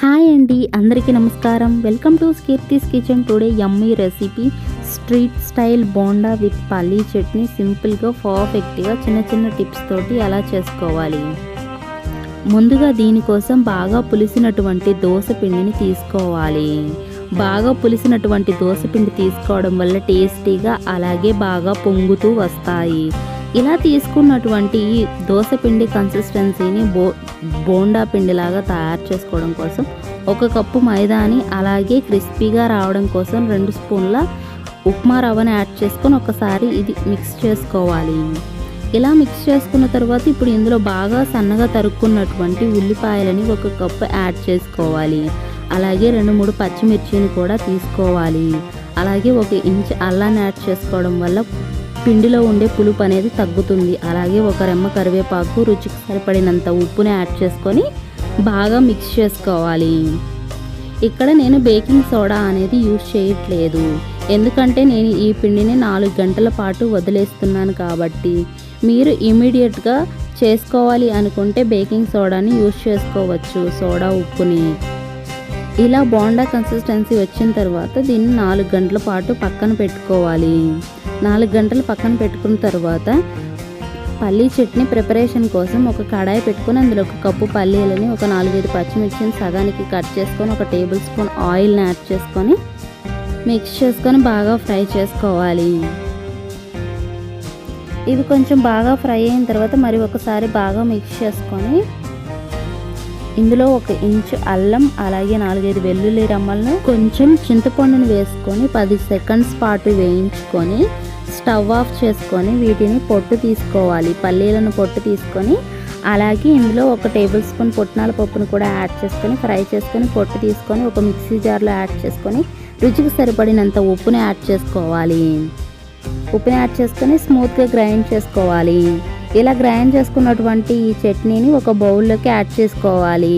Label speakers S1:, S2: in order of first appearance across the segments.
S1: Hi అండి అందరికీ నమస్కారం. Welcome to Keerthi's kitchen today yummy recipe. Street style bonda with పల్లీ చట్నీ సింపుల్గా పర్ఫెక్ట్గా చిన్న చిన్న టిప్స్ తోటి ఎలా చేసుకోవాలి? ముందుగా దీనికోసం బాగా పులిసినటువంటి దోశ పిండిని తీసుకోవాలి. బాగా పులిసినటువంటి దోశ పిండి తీసుకోవడం వల్ల టేస్టీగా అలాగే బాగా పొంగుతూ వస్తాయి. ఇలా తీసుకున్నటువంటి దోశ పిండి కన్సిస్టెన్సీని బో బోండా పిండిలాగా తయారు చేసుకోవడం కోసం ఒక కప్పు మైదాని అలాగే క్రిస్పీగా రావడం కోసం రెండు స్పూన్ల ఉప్మా రవ్వని యాడ్ చేసుకొని ఒకసారి ఇది మిక్స్ చేసుకోవాలి. ఇలా మిక్స్ చేసుకున్న తర్వాత ఇప్పుడు ఇందులో బాగా సన్నగా తరుక్కున్నటువంటి ఉల్లిపాయలని ఒక కప్పు యాడ్ చేసుకోవాలి. అలాగే రెండు మూడు పచ్చిమిర్చిని కూడా తీసుకోవాలి. అలాగే ఒక ఇంచ్ అల్లాన్ని యాడ్ చేసుకోవడం వల్ల పిండిలో ఉండే పులుపు అనేది తగ్గుతుంది. అలాగే ఒక రెమ్మ కరివేపాకు రుచికి సరిపడినంత ఉప్పుని యాడ్ చేసుకొని బాగా మిక్స్ చేసుకోవాలి. ఇక్కడ నేను బేకింగ్ సోడా అనేది యూజ్ చేయట్లేదు. ఎందుకంటే నేను ఈ పిండిని నాలుగు గంటల పాటు వదిలేస్తున్నాను కాబట్టి మీరు ఇమీడియట్గా చేసుకోవాలి అనుకుంటే బేకింగ్ సోడాని యూజ్ చేసుకోవచ్చు సోడా ఉప్పుని. ఇలా బోండా కన్సిస్టెన్సీ వచ్చిన తర్వాత దీన్ని నాలుగు గంటల పాటు పక్కన పెట్టుకోవాలి. నాలుగు గంటలు పక్కన పెట్టుకున్న తర్వాత పల్లీ చట్నీ ప్రిపరేషన్ కోసం ఒక కడాయి పెట్టుకొని అందులో ఒక కప్పు పల్లీలని ఒక నాలుగైదు పచ్చిమిర్చిని సగానికి కట్ చేసుకొని ఒక టేబుల్ స్పూన్ ఆయిల్ని యాడ్ చేసుకొని మిక్స్ చేసుకొని బాగా ఫ్రై చేసుకోవాలి. ఇవి కొంచెం బాగా ఫ్రై అయిన తర్వాత మరి ఒకసారి బాగా మిక్స్ చేసుకొని ఇందులో ఒక ఇంచు అల్లం అలాగే నాలుగైదు వెల్లుల్లి రమ్మలను కొంచెం చింతపండుని వేసుకొని పది సెకండ్స్ పాటు వేయించుకొని స్టవ్ ఆఫ్ చేసుకొని వీటిని పొట్టు తీసుకోవాలి. పల్లీలను పొట్టు తీసుకొని అలాగే ఇందులో ఒక టేబుల్ స్పూన్ పుట్నాల పప్పును కూడా యాడ్ చేసుకొని ఫ్రై చేసుకొని పొట్టు తీసుకొని ఒక మిక్సీ జార్లో యాడ్ చేసుకొని రుచికి సరిపడినంత ఉప్పుని యాడ్ చేసుకోవాలి. ఉప్పుని యాడ్ చేసుకొని స్మూత్గా గ్రైండ్ చేసుకోవాలి. ఇలా గ్రైండ్ చేసుకున్నటువంటి ఈ చట్నీని ఒక బౌల్లోకి యాడ్ చేసుకోవాలి.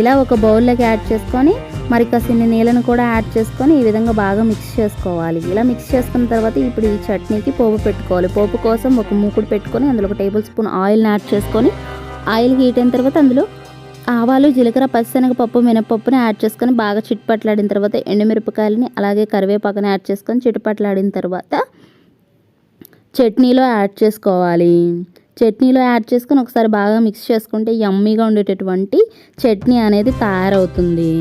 S1: ఇలా ఒక బౌల్లోకి యాడ్ చేసుకొని మరి కాసిన్ని నీళ్ళను కూడా యాడ్ చేసుకొని ఈ విధంగా బాగా మిక్స్ చేసుకోవాలి. ఇలా మిక్స్ చేసుకున్న తర్వాత ఇప్పుడు ఈ చట్నీకి పోపు పెట్టుకోవాలి. పోపు కోసం ఒక మూకుడు పెట్టుకొని అందులో ఒక టేబుల్ స్పూన్ ఆయిల్ని యాడ్ చేసుకొని ఆయిల్ హీట్ అయిన తర్వాత అందులో ఆవాలు జీలకర్ర పచ్చిశనగపప్పు మినపప్పుని యాడ్ చేసుకొని బాగా చిట్పట్లాడిన తర్వాత ఎండుమిరపకాయలని అలాగే కరివేపాకుని యాడ్ చేసుకొని చిట్పట్లాడిన తర్వాత చట్నీలో యాడ్ చేసుకోవాలి. చట్నీలో యాడ్ చేసుకొని ఒకసారి బాగా మిక్స్ చేసుకుంటే యమ్మీగా ఉండేటటువంటి చట్నీ అనేది తయారవుతుంది.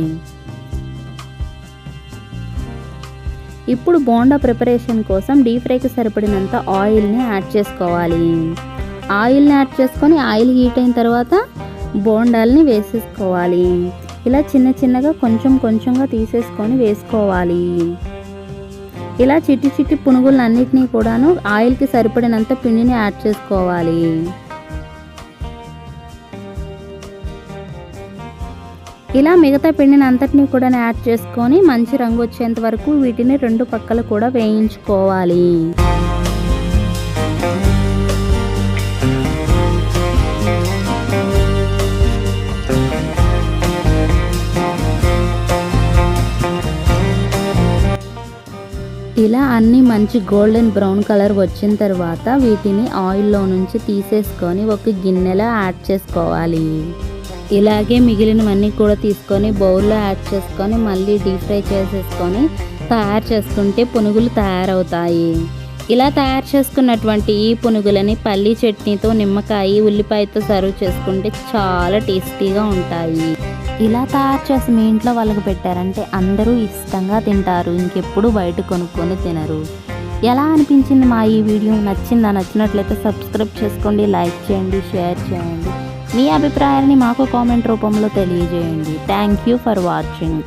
S1: ఇప్పుడు బోండా ప్రిపరేషన్ కోసం డీప్ ఫ్రైకి సరిపడినంత ఆయిల్ని యాడ్ చేసుకోవాలి. ఆయిల్ని యాడ్ చేసుకొని ఆయిల్ హీట్ అయిన తర్వాత బోండాల్ని వేసేసుకోవాలి. ఇలా చిన్న చిన్నగా కొంచెం కొంచెంగా తీసేసుకొని వేసుకోవాలి. ఇలా చిట్టి చిట్టి పునుగులన్నిటినీ కూడాను ఆయిల్కి సరిపడినంత పిండిని యాడ్ చేసుకోవాలి. ఇలా మిగతా పిండిని అంతటిని కూడా యాడ్ చేసుకొని మంచి రంగు వచ్చేంత వరకు వీటిని రెండు పక్కలు కూడా వేయించుకోవాలి. ఇలా అన్నీ మంచి గోల్డెన్ బ్రౌన్ కలర్ వచ్చిన తర్వాత వీటిని ఆయిల్లో నుంచి తీసేసుకొని ఒక గిన్నెలో యాడ్ చేసుకోవాలి. ఇలాగే మిగిలినవన్నీ కూడా తీసుకొని బౌల్లో యాడ్ చేసుకొని మళ్ళీ డీప్ ఫ్రై చేసేసుకొని తయారు చేసుకుంటే పునుగులు తయారవుతాయి. ఇలా తయారు చేసుకున్నటువంటి ఈ పునుగులని పల్లీ చట్నీతో నిమ్మకాయ ఉల్లిపాయతో సర్వ్ చేసుకుంటే చాలా టేస్టీగా ఉంటాయి. ఇలా తయారు చేసి మీ ఇంట్లో వాళ్ళకి పెట్టారంటే అందరూ ఇష్టంగా తింటారు. ఇంకెప్పుడు బయట కొనుక్కొని తినరు. ఎలా అనిపించింది మా ఈ వీడియో? నచ్చిందా? నచ్చినట్లయితే సబ్స్క్రైబ్ చేసుకోండి లైక్ చేయండి షేర్ చేయండి. మీ అభిప్రాయాన్ని మాకు కామెంట్ రూపంలో తెలియజేయండి. Thank you for watching.